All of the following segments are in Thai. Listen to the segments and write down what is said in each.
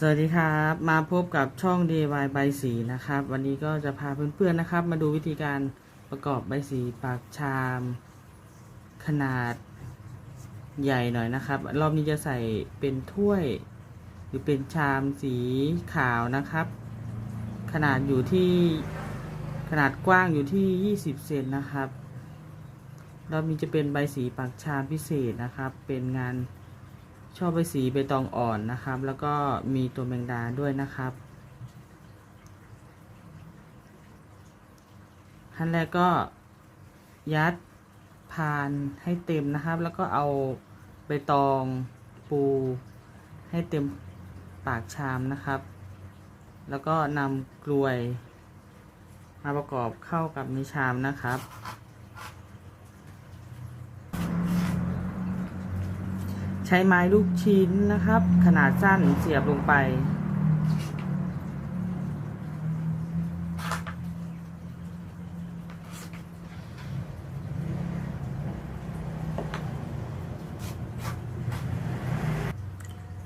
สวัสดีครับ มาพบกับช่อง DIY ใบสีนะครับ วันนี้ก็จะพาเพื่อนๆนะครับ มาดูวิธีการประกอบใบสีปากชาม ขนาดใหญ่หน่อยนะครับ รอบนี้จะใส่เป็นถ้วย หรือเป็นชามสีขาวนะครับ ขนาดอยู่ที่ขนาดกว้างอยู่ที่ 20 เซนนะครับ รอบนี้จะเป็นใบสีปากชามพิเศษนะครับ เป็นงาน ชอบใบสีใบตองอ่อนนะครับ แล้วก็มีตัวแมงดาด้วยนะครับ ขั้นแรกก็ยัดพานให้เต็มนะครับ แล้วก็เอาใบตองปูให้เต็มปากชามนะครับ แล้วก็นำกลวยมาประกอบเข้ากับในชามนะครับ ใช้ไม้ลูกชิ้นนะครับ ขนาดสั้นเสียบลงไป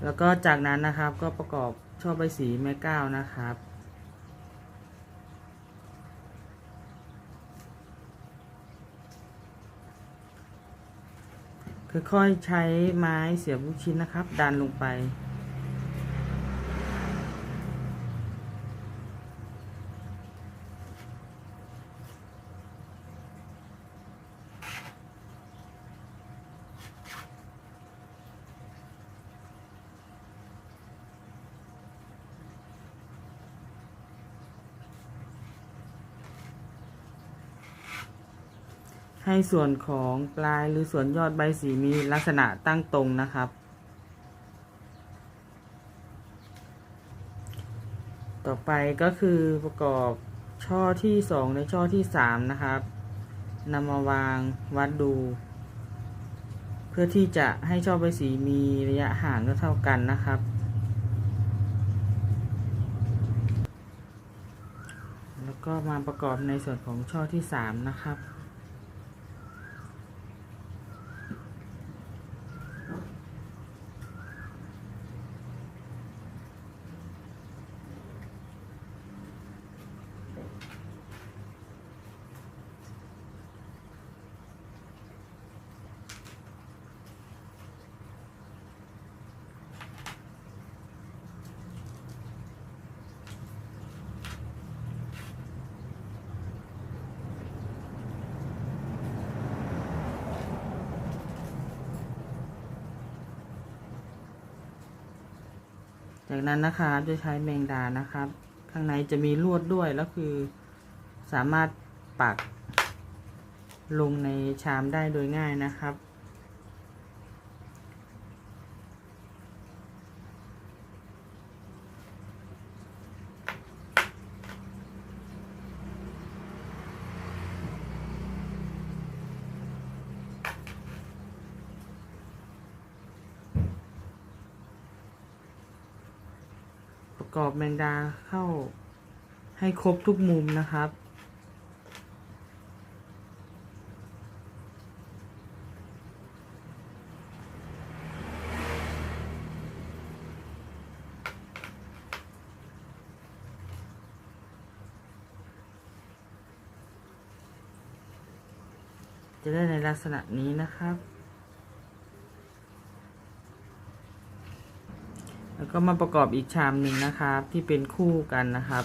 แล้วก็จากนั้นนะครับก็ประกอบช่อใบสีแม่ก้าวนะครับ ค่อยๆใช้ไม้เสียบลูกชิ้นนะครับ ดันลงไป ให้ส่วนของปลายหรือส่วนยอดใบสีมีลักษณะตั้งตรงนะครับ ต่อไปก็คือประกอบช่อที่สองในช่อที่สามนะครับนำมาวางวัดดู เพื่อที่จะให้ช่อใบสีมีระยะห่างเท่ากันนะครับ แล้วก็มาประกอบในส่วนของช่อที่สามนะครับ จากนั้นนะคะจะใช้แมงดานะครับ ข้างในจะมีลวดด้วยแล้วคือสามารถปักลงในชามได้โดยง่ายนะครับ รอบแมงดาเข้าให้ครบทุกมุมนะครับ จะได้ในลักษณะนี้นะครับ แล้วก็มาประกอบอีกชามหนึ่งนะครับ ที่เป็นคู่กันนะครับ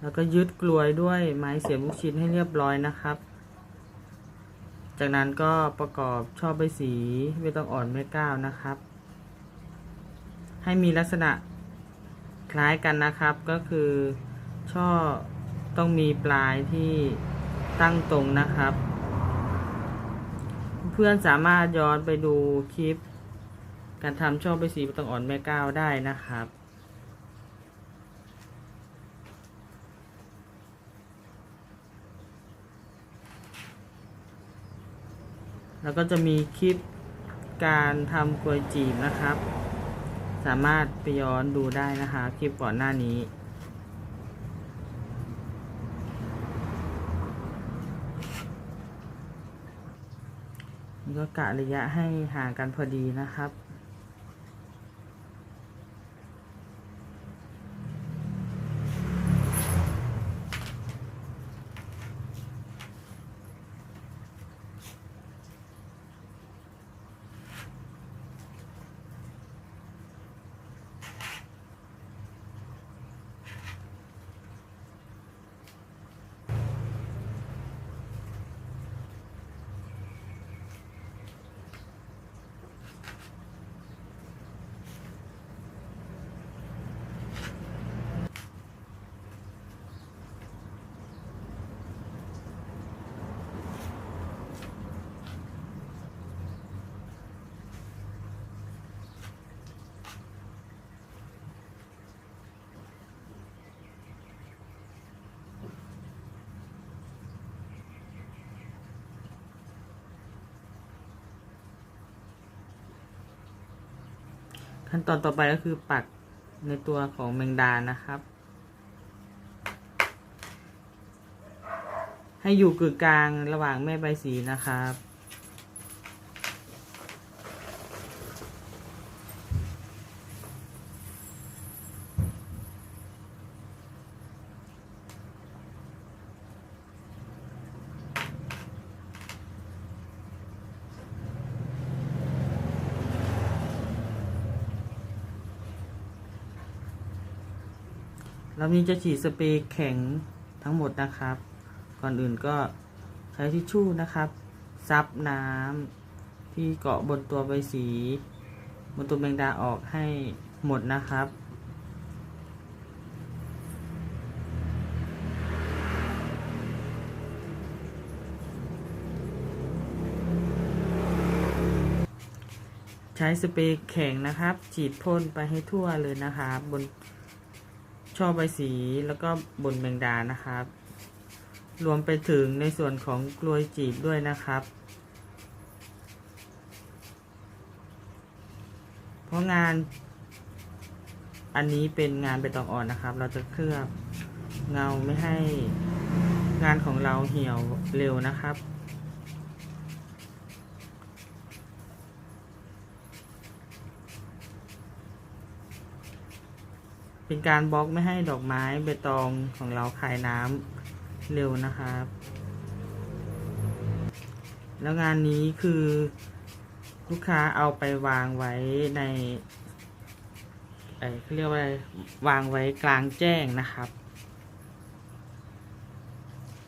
แล้วก็ยึดกลวยด้วยไม้เสียบลูกชิ้นให้เรียบร้อยนะครับ จากนั้นก็ประกอบช่อใบสีไม่ต้องอ่อนไม่ก้าวนะครับ ให้มีลักษณะคล้ายกันนะครับก็คือช่อต้องมีปลายที่ตั้งตรงนะครับ เพื่อนสามารถย้อนไปดูคลิป การทำช่อใบสีประตองอ่อนแม่ก้าวได้นะครับ แล้วก็จะมีคลิปการทำกลวยจีบนะครับ สามารถไปย้อนดูได้นะคะ คลิปก่อนหน้านี้ ก็กะระยะให้ห่างกันพอดีนะครับ ขั้นตอนต่อไปก็คือปักในตัวของแมงดานะครับ ให้อยู่กึ่งกลางระหว่างแม่ใบสีนะครับ เรานี้จะฉีดสเปรย์แข็งทั้งหมดนะครับ ก่อนอื่นก็ใช้ทิชชู่นะครับ ซับน้ำที่เกาะบนตัวใบสี บนตัวแมงดาออกให้หมดนะครับใช้สเปรย์แข็งนะครับ ฉีดพ่นไปให้ทั่วเลยนะครับ บน ช่อใบสีแล้วก็บนแมงดานะครับ รวมไปถึงในส่วนของกลวยจีบด้วยนะครับ เพราะงาน อันนี้เป็นงานใบตองอ่อนนะครับ เราจะเคลือบเงาไม่ให้งานของเราเหี่ยวเร็วนะครับ เป็นการบล็อกไม่ให้ดอกไม้ใบตองของเราคายน้ำเร็วนะครับ แล้วงานนี้คือลูกค้าเอาไปวางไว้ในเอ่อเขาเรียกว่าอะไรวางไว้กลางแจ้งนะครับ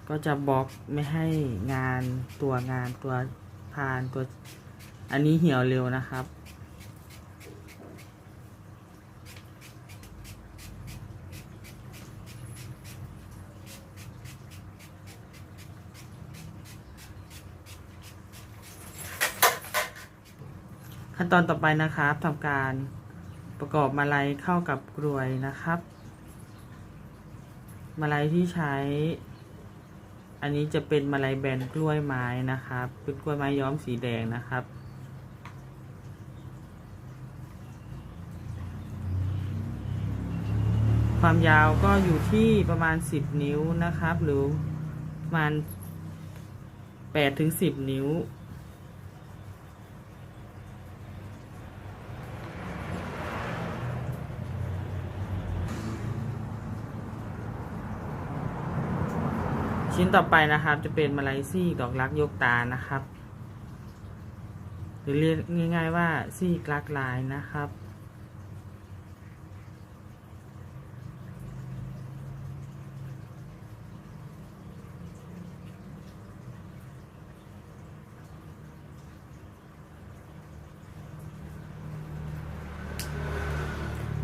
ก็จะบล็อกไม่ให้งานตัวงานตัวพานตัว อันนี้เหี่ยวเร็วนะครับ ขั้นตอนต่อไปนะครับทำการประกอบมาลัยเข้ากับกลวยนะครับ มาลัยที่ใช้ อันนี้จะเป็นมาลัยแบนกล้วยไม้นะครับเป็นกล้วยไม้ย้อมสีแดงนะครับความยาวก็อยู่ที่ประมาณ 10 นิ้วนะครับ หรือประมาณ8ถึง 10 นิ้ว ชิ้นต่อไปนะครับ จะเป็นมาลายซี่ดอกรักยกตานะครับ หรือเรียกง่ายๆว่าซี่กลักลายนะครับ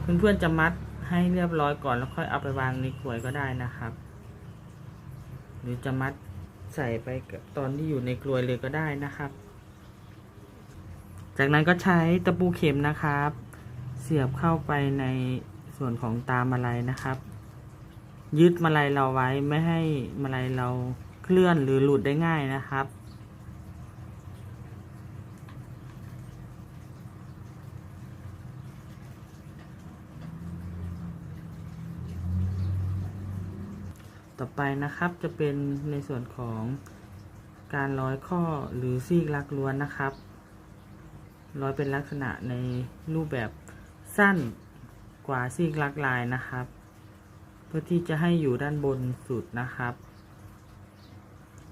เพื่อนๆจะมัดให้เรียบร้อยก่อนแล้วค่อยเอาไปวางในขวดก็ได้นะครับ หรือจะมัดใส่ไปตอนที่อยู่ในกลวยเลยก็ได้นะครับ จากนั้นก็ใช้ตะปูเข็มนะครับ เสียบเข้าไปในส่วนของตามาลัยนะครับ ยึดมาลัยเราไว้ไม่ให้มาลัยเราเคลื่อนหรือหลุดได้ง่ายนะครับ ไปนะครับ จะเป็นในส่วนของการร้อยข้อหรือซีกลักล้วนนะครับ ร้อยเป็นลักษณะในรูปแบบสั้นกว่าซีกลักลายนะครับ เพื่อที่จะให้อยู่ด้านบนสุดนะครับ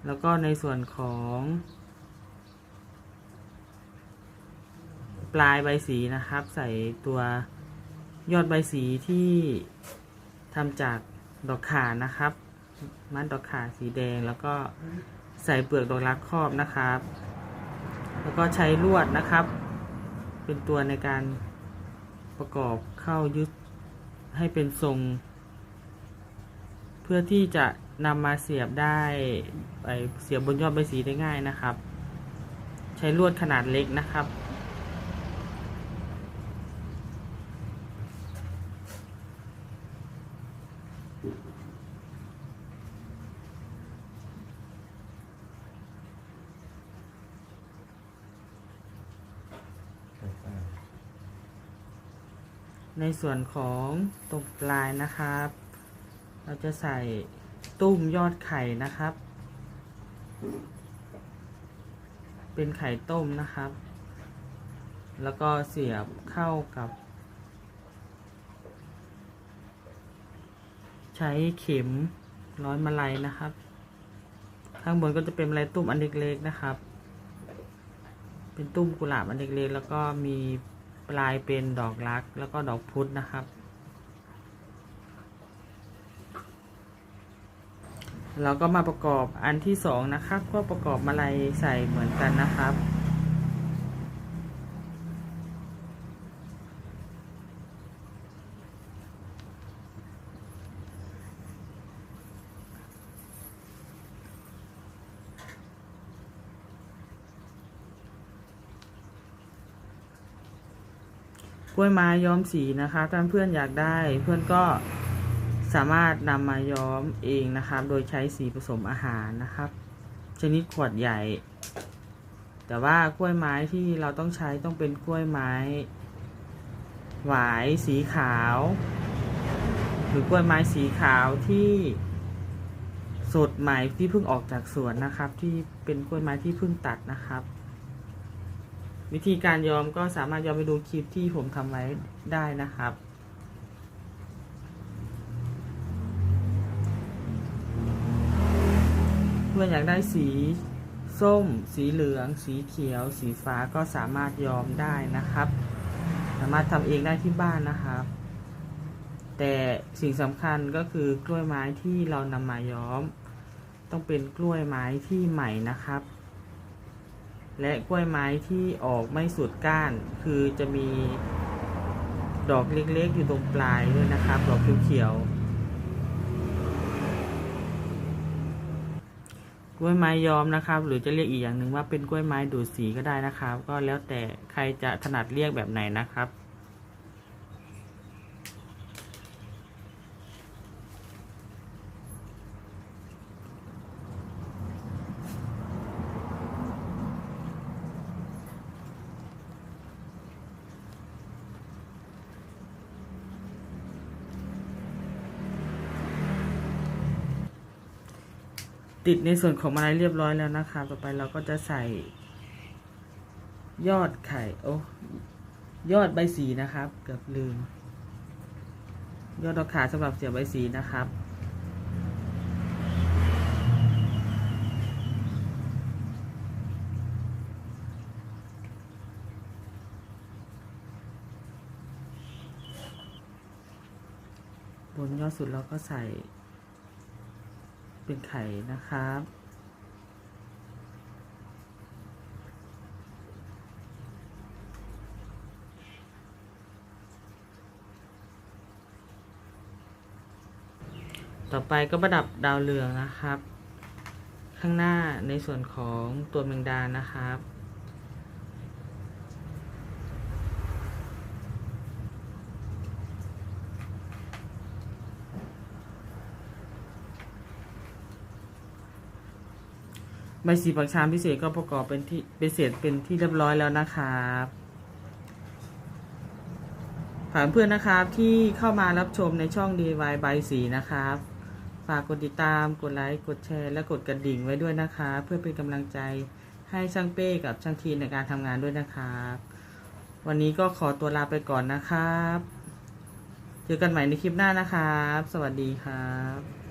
แล้วก็ในส่วนของ ปลายใบสีนะครับ ใส่ตัวยอดใบสีที่ทำจากดอกข่านะครับ มัดดอกขาสีแดงแล้วก็ใส่เปลือกดอกรักครอบนะครับ แล้วก็ใช้ลวดนะครับ เป็นตัวในการประกอบเข้ายึดให้เป็นทรง เพื่อที่จะนำมาเสียบได้ไปเสียบบนยอดใบสีได้ง่ายนะครับ ใช้ลวดขนาดเล็กนะครับ ในส่วนของตรงปลายนะครับ เราจะใส่ตุ้มยอดไข่นะครับ เป็นไข่ต้มนะครับ แล้วก็เสียบเข้ากับ ใช้เข็มร้อยมาลัยนะครับ ข้างบนก็จะเป็นมาลัยตุ้มอันเล็กๆนะครับ เป็นตุ้มกุหลาบอันเล็กๆแล้วก็มี ปลายเป็นดอกรักแล้วก็ดอกพุธนะครับ เราก็มาประกอบอันที่สองนะครับ ก็ประกอบมาลัยใส่เหมือนกันนะครับ กล้วยไม้ย้อมสีนะคะ ถ้าเพื่อนอยากได้เพื่อนก็สามารถนำมาย้อมเองนะครับ โดยใช้สีผสมอาหารนะครับ ชนิดขวดใหญ่ แต่ว่ากล้วยไม้ที่เราต้องใช้ต้องเป็นกล้วยไม้ หวายสีขาว หรือกล้วยไม้สีขาวที่สดใหม่ที่เพิ่งออกจากสวนนะครับ ที่เป็นกล้วยไม้ที่เพิ่งตัดนะครับ วิธีการย้อมก็สามารถย้อนไปดูคลิปที่ผมทำไว้ได้นะครับ เพื่อนอยากได้สีส้ม สีเหลือง สีเขียว สีฟ้าก็สามารถย้อมได้นะครับ สามารถทำเองได้ที่บ้านนะครับ แต่สิ่งสำคัญก็คือกล้วยไม้ที่เรานำมาย้อม ต้องเป็นกล้วยไม้ที่ใหม่นะครับ และกล้วยไม้ที่ออกไม่สุดก้าน คือจะมีดอกเล็กๆอยู่ตรงปลายด้วยนะครับ ดอกเขียวๆกล้วยไม้ย้อมนะครับ หรือจะเรียกอีกอย่างหนึ่งว่าเป็นกล้วยไม้ดูดสีก็ได้นะครับ ก็แล้วแต่ใครจะถนัดเรียกแบบไหนนะครับ ติดในส่วนของมาลัยเรียบร้อยแล้วนะคะ ต่อไปเราก็จะใส่ ยอดไข่ โอ้ยอดใบสีนะครับ เกือบลืม ยอดดอกขาสำหรับเสียบใบสีนะครับ บนยอดสุดเราก็ใส่ เป็นไข่นะครับต่อไปก็ประดับดาวเรืองนะครับ ข้างหน้าในส่วนของตัวแมงดานะครับ ใบสีปักชามพิเศษก็ประกอบเป็นที่เป็นเสร็จเป็นที่เรียบร้อยแล้วนะครับฝากเพื่อนนะครับที่เข้ามารับชมในช่อง DIY ใบสีนะครับ ฝากกดติดตามกดไลค์กดแชร์ และกดกระดิ่งไว้ด้วยนะคะ เพื่อเป็นกำลังใจให้ช่างเป้กับช่างทีในการทำงานด้วยนะครับ วันนี้ก็ขอตัวลาไปก่อนนะครับ เจอกันใหม่ในคลิปหน้านะครับ สวัสดีครับ